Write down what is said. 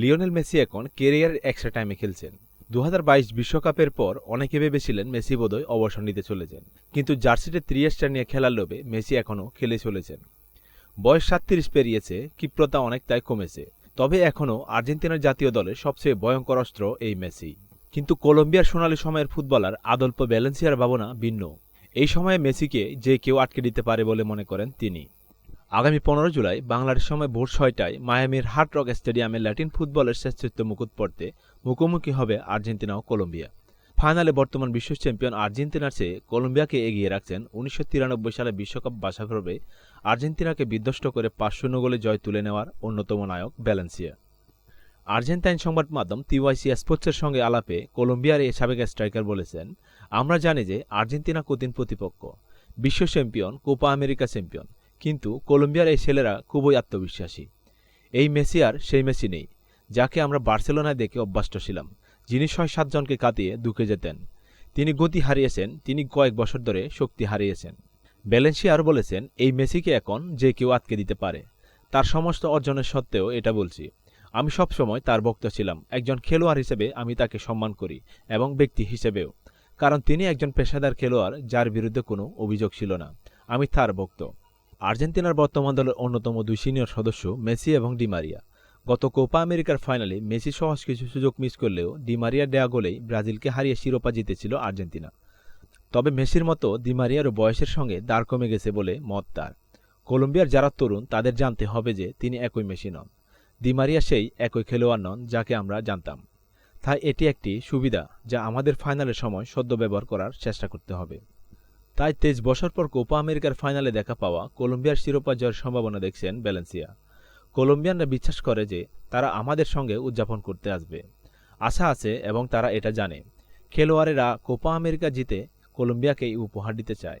Lionel Messi এখন কেরিয়ারের extra টাইমে খেলছেন। দু বিশ্বকাপের পর অনেকে ভেবেছিলেন মেসি বোধহয় অবসর নিতে চলেছেন কিন্তু জার্সিতে ত্রিয়েস্টার নিয়ে খেলার লোভে মেসি এখনও খেলে চলেছেন। বয়স সাতত্রিশ পেরিয়েছে, ক্ষিপ্রতা অনেকটাই কমেছে। তবে এখনও আর্জেন্টিনার জাতীয় দলের সবচেয়ে ভয়ঙ্কর অস্ত্র এই মেসি। কিন্তু কলম্বিয়ার সোনালী সময়ের ফুটবলার আদল্প ব্যালেন্সিয়ার ভাবনা ভিন্ন। এই সময়ে মেসিকে যে কেউ আটকে দিতে পারে বলে মনে করেন তিনি। আগামী পনেরো জুলাই বাংলার সময় ভোর ছয়টায় মায়ামির হার্ট রক স্টেডিয়ামে ল্যাটিন ফুটবলের শ্রেষ্ঠত্ব মুকুট পড়তে মুখোমুখি হবে আর্জেন্টিনা ও কলম্বিয়া। ফাইনালে বর্তমান বিশ্ব চ্যাম্পিয়ন আর্জেন্টিনার চেয়ে কলম্বিয়াকে এগিয়ে রাখছেন উনিশশো তিরানব্বই সালে বিশ্বকাপ বাছাগর্বে আর্জেন্টিনাকে বিধ্বস্ত করে পাঁচ শূন্য গোলে জয় তুলে নেওয়ার অন্যতম নায়ক ব্যালেন্সিয়া আর্জেন্টাইন সংবাদ মাধ্যম তিওয়াইসি স্পোর্টসের সঙ্গে আলাপে কলম্বিয়ার এই সাবেক স্ট্রাইকার বলেছেন, আমরা জানি যে আর্জেন্টিনা কঠিন প্রতিপক্ষ, বিশ্ব চ্যাম্পিয়ন, কোপা আমেরিকা চ্যাম্পিয়ন। কিন্তু কলম্বিয়ার এই ছেলেরা খুবই আত্মবিশ্বাসী। এই মেসি আর সেই মেসি নেই, যাকে আমরা বার্সেলোনায় দেখে অভ্যস্ত ছিলাম, যিনি ছয় সাতজনকে কাটিয়ে দুকে যেতেন। তিনি গতি হারিয়েছেন, তিনি কয়েক বছর ধরে শক্তি হারিয়েছেন। ব্যালেন্সি আরও বলেছেন, এই মেসিকে এখন যে কেউ আটকে দিতে পারে, তার সমস্ত অর্জনের সত্ত্বেও এটা বলছি। আমি সবসময় তার ভক্ত ছিলাম, একজন খেলোয়াড় হিসেবে আমি তাকে সম্মান করি এবং ব্যক্তি হিসেবেও, কারণ তিনি একজন পেশাদার খেলোয়াড় যার বিরুদ্ধে কোনো অভিযোগ ছিল না। আমি তার ভক্ত। আর্জেন্টিনার বর্তমান দলের অন্যতম দুই সিনিয়র সদস্য মেসি এবং ডিমারিয়া গত কোপা আমেরিকার ফাইনালে মেসি সহজ কিছু সুযোগ মিস করলেও ডিমারিয়া দেয়া গোলেই ব্রাজিলকে হারিয়ে শিরোপা জিতেছিল আর্জেন্টিনা। তবে মেসির মতো ডিমারিয়ারও বয়সের সঙ্গে দাঁড় কমে গেছে বলে মত তার। কলম্বিয়ার যারা তরুণ, তাদের জানতে হবে যে তিনি একই মেসি নন। ডিমারিয়া সেই একই খেলোয়াড় নন যাকে আমরা জানতাম। তাই এটি একটি সুবিধা যা আমাদের ফাইনালের সময় সদ্য ব্যবহার করার চেষ্টা করতে হবে। তাই তেইশ বছর পর কোপা আমেরিকার ফাইনালে দেখা পাওয়া কলম্বিয়ার শিরোপা জয়ের সম্ভাবনা দেখছেন ব্যালেন্সিয়া কলম্বিয়ানরা বিশ্বাস করে যে তারা আমাদের সঙ্গে উদযাপন করতে আসবে। আশা আছে এবং তারা এটা জানে। খেলোয়াড়েরা কোপা আমেরিকা জিতে কলম্বিয়াকেই উপহার দিতে চায়।